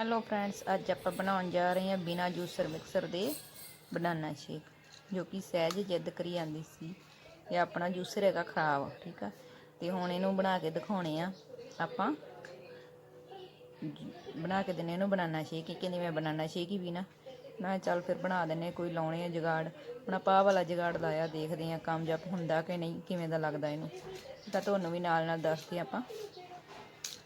Hello friends ਅੱਜ ਆਪਾਂ ਬਣਾਉਣ ਜਾ ਰਹੇ ਹਾਂ ਬਿਨਾ ਜੂਸਰ ਮਿਕਸਰ ਦੇ ਬਨਾਨਾ ਸ਼ੇਕ ਜੋ ਕਿ ਸਹਿਜ ਜਿੱਦ ਕਰੀ ਜਾਂਦੀ ਸੀ ਇਹ ਆਪਣਾ ਜੂਸਰ ਹੈਗਾ ਖਰਾਬ, ਠੀਕ ਆ? ਤੇ ਹੁਣ ਇਹਨੂੰ ਬਣਾ ਕੇ ਦਿਖਾਉਣੇ ਆ। ਆਪਾਂ ਬਣਾ ਕੇ ਦਿੰਨੇ ਇਹਨੂੰ ਬਨਾਨਾ ਸ਼ੇਕ ਹੀ ਕਹਿੰਦੀ ਮੈਂ ਬਨਾਨਾ ਸ਼ੇਕ ਹੀ ਵੀ ਮੈਂ ਕਿਹਾ ਚੱਲ ਫਿਰ ਬਣਾ ਦਿੰਨੇ ਕੋਈ ਲਾਉਣੇ ਆ ਜਗਾੜ। ਹੁਣ ਆਪਾਂ ਵਾਲਾ ਜਗਾੜ ਲਾਇਆ, ਦੇਖਦੇ ਆ ਕਾਮਯਾਬ ਹੁੰਦਾ ਕਿ ਨਹੀਂ, ਕਿਵੇਂ ਦਾ ਲੱਗਦਾ ਇਹਨੂੰ। ਤਾਂ ਤੁਹਾਨੂੰ ਵੀ ਨਾਲ ਨਾਲ ਦੱਸਦੇ ਆਪਾਂ।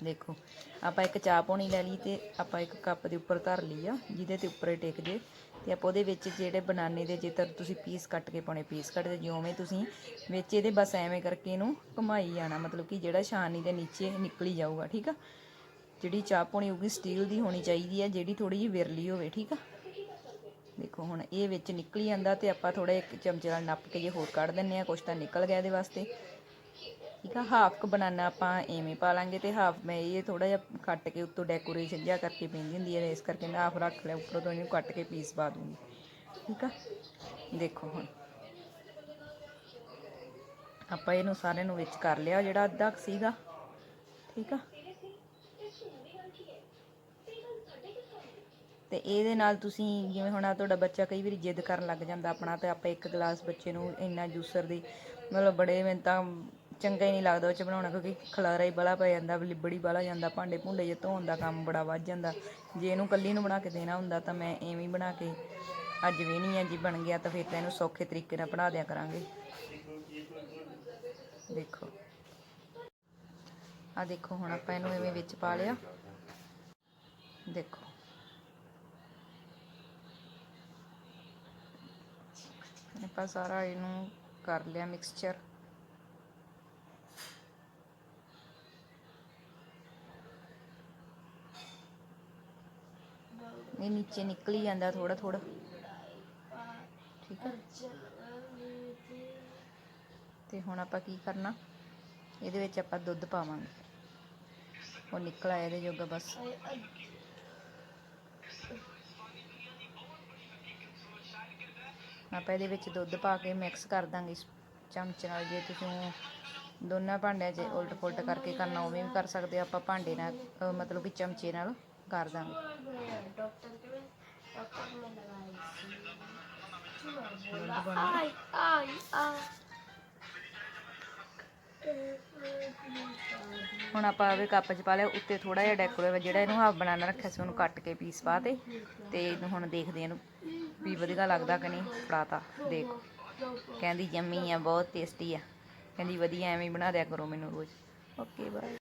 ਦੇਖੋ, ਆਪਾਂ ਇੱਕ ਚਾਹ ਪਾਣੀ ਲੈ ਲਈ ਤੇ ਆਪਾਂ ਇੱਕ ਕੱਪ ਦੇ ਉੱਪਰ ਧਰ ਲਈ ਆ, ਜਿਹਦੇ ਤੇ ਉੱਪਰ ਇਹ ਟਿਕ ਜੇ। ਤੇ ਆਪਾਂ ਉਹਦੇ ਵਿੱਚ ਜਿਹੜੇ ਬਨਾਨੇ ਦੇ ਜੇਕਰ ਤੁਸੀਂ ਪੀਸ ਕੱਟ ਕੇ ਪਾਉਣੇ, ਪੀਸ ਕੱਟ ਦੇ ਜਿਵੇਂ ਤੁਸੀਂ ਵਿੱਚ ਇਹਦੇ ਬਸ ਐਵੇਂ ਕਰਕੇ ਇਹਨੂੰ ਘੁਮਾਈ ਜਾਣਾ, ਮਤਲਬ ਕਿ ਜਿਹੜਾ ਛਾਨੀ ਦੇ ਨੀਚੇ ਨਿਕਲੀ ਜਾਊਗਾ, ਠੀਕ ਆ? ਜਿਹੜੀ ਚਾਹ ਪਾਣੀ ਹੋਊਗੀ ਸਟੀਲ ਦੀ ਹੋਣੀ ਚਾਹੀਦੀ ਹੈ ਜਿਹੜੀ ਥੋੜੀ ਜਿਹੀ ਵਿਰਲੀ ਹੋਵੇ, ਠੀਕ ਆ? ਦੇਖੋ, ਹੁਣ ਇਹ ਵਿੱਚ ਨਿਕਲੀ ਜਾਂਦਾ ਤੇ ਆਪਾਂ ਥੋੜਾ ਇੱਕ ਚਮਚੇ ਨਾਲ ਨੱਪ ਕੇ ਜੇ ਹੋਰ ਕੱਢ ਦਿੰਨੇ ਆ, ਕੁਛ ਤਾਂ ਨਿਕਲ ਗਿਆ ਇਹਦੇ ਵਾਸਤੇ। ਠੀਕ ਆ ਹਾਫ ਕ ਬਨਾਨਾ ਆਪਾਂ ਐਵੇਂ ਪਾ ਲਾਂਗੇ ਤੇ ਹਾਫ ਮੈਂ ਇਹ ਥੋੜਾ ਜਿਹਾ ਕੱਟ ਕੇ ਉੱਤੋਂ ਡੈਕੋਰੇਸ਼ਨ ਜਿਹਾ ਕਰਕੇ ਪੈਂਦੀ ਹੁੰਦੀ ਹੈ ਇਸ ਕਰਕੇ ਮੈਂ ਹਾਫ ਰੱਖ ਲਿਆ, ਉੱਪਰੋਂ ਤੋਂ ਇਹਨੂੰ ਕੱਟ ਕੇ ਪੀਸ ਪਾ ਦੂੰਗੀ। ਠੀਕ ਆ? ਦੇਖੋ ਹੁਣ। ਆਪਾਂ ਇਹਨੂੰ ਸਾਰੇ ਨੂੰ ਵਿੱਚ ਕਰ ਲਿਆ, ਜਿਹੜਾ ਅੱਧਾ ਸੀਗਾ। ਠੀਕ ਆ? ਤੇ ਇਹਦੇ ਨਾਲ ਤੁਸੀਂ ਜਿਵੇਂ ਹੁਣ ਆ ਤੁਹਾਡਾ ਬੱਚਾ ਕਈ ਵਾਰੀ ਜਿੱਦ ਕਰਨ ਲੱਗ ਜਾਂਦਾ ਆਪਣਾ, ਤੇ ਆਪਾਂ ਇੱਕ ਗਲਾਸ ਬੱਚੇ ਨੂੰ ਇੰਨਾ ਜੂਸਰ ਦੀ, ਮਤਲਬ ਬੜੇ ਮੈਨੂੰ ਤਾਂ ਚੰਗਾ ਹੀ ਨਹੀਂ ਲੱਗਦਾ ਉਹ ਚ ਬਣਾਉਣਾ, ਕਿਉਂਕਿ ਖਲਾਰਾ ਹੀ ਬੜਾ ਪੈ ਜਾਂਦਾ ਲਿਬੜੀ ਬੜਾ ਜਾਂਦਾ, ਭਾਂਡੇ ਭੁੰਡੇ ਜੇ ਧੋਣ ਦਾ ਕੰਮ ਬੜਾ ਵੱਧ ਜਾਂਦਾ। ਜੇ ਇਹਨੂੰ ਕੱਲੀ ਨੂੰ ਬਣਾ ਕੇ ਦੇਣਾ ਹੁੰਦਾ ਤਾਂ ਮੈਂ ਐਵੇਂ ਬਣਾ ਕੇ, ਅੱਜ ਵੀ ਨਹੀਂ ਹੈ ਜੀ ਬਣ ਗਿਆ ਤਾਂ ਫਿਰ ਤਾਂ ਇਹਨੂੰ ਸੌਖੇ ਤਰੀਕੇ ਨਾਲ ਬਣਾ ਦਿਆ ਕਰਾਂਗੇ। ਦੇਖੋ। ਆ ਦੇਖੋ, ਹੁਣ ਆਪਾਂ ਇਹਨੂੰ ਐਵੇਂ ਵਿੱਚ ਪਾ ਲਿਆ। ਦੇਖੋ। ਆਪਾਂ ਸਾਰਾ ਇਹਨੂੰ ਕਰ ਲਿਆ ਮਿਕਸਚਰ ਇਹ ਨੀਚੇ ਨਿਕਲ ਹੀ ਜਾਂਦਾ ਥੋੜਾ ਥੋੜਾ ਠੀਕ ਹੈ ਤੇ ਹੁਣ ਆਪਾਂ ਕੀ ਕਰਨਾ? ਇਹਦੇ ਵਿੱਚ ਆਪਾਂ ਦੁੱਧ ਪਾਵਾਂਗੇ। ਉਹ ਨਿਕਲ ਆਇਆ ਇਹਦੇ ਜੋਗਾ ਬਸ। ਆਪਾਂ ਇਹਦੇ ਵਿੱਚ ਦੁੱਧ ਪਾ ਕੇ ਮਿਕਸ ਕਰ ਦਾਂਗੇ ਇਸ ਚਮਚ ਨਾਲ। ਜੇ ਤੁਸੀਂ ਦੋਨਾਂ ਭਾਂਡਿਆਂ 'ਚ ਉਲਟ ਪੁਲਟ ਕਰਕੇ ਕਰਨਾ, ਉਵੇਂ ਵੀ ਕਰ ਸਕਦੇ ਹੋ। ਆਪਾਂ ਭਾਂਡੇ ਨਾਲ ਮਤਲਬ ਕਿ ਚਮਚੇ ਨਾਲ। ਕਰ ਦਾਂਗੇ डॉक्टर के में डॉक्टर में लगाई ਦੁੱਧ ਬਣਾ आई आई आ ਹੁਣ ਆਪਾਂ ਇਹ ਕੱਪ 'ਚ ਪਾ ਲਿਆ ਉੱਤੇ ਥੋੜਾ ਜਿਹਾ ਡੈਕੋਰੇਟ ਜਿਹੜਾ ਇਹਨੂੰ ਹਾਫ ਬਣਾਣਾ ਰੱਖਿਆ ਸੀ ਉਹਨੂੰ ਕੱਟ ਕੇ ਪੀਸ ਪਾ ਤੇ ਤੇ ਇਹਨੂੰ ਹੁਣ ਦੇਖਦੇ ਹਾਂ ਇਹਨੂੰ ਵੀ ਵਧੀਆ ਲੱਗਦਾ ਕਿ ਨਹੀਂ ਫੜਾਤਾ ਦੇਖ ਕਹਿੰਦੀ ਜੰਮੀ ਆ ਬਹੁਤ ਟੇਸਟੀ ਆ ਕਹਿੰਦੀ ਵਧੀਆ ਐਵੇਂ ਹੀ ਬਣਾ ਦਿਆ ਕਰੋ ਮੈਨੂੰ ਰੋਜ਼ ਓਕੇ ਬਾਏ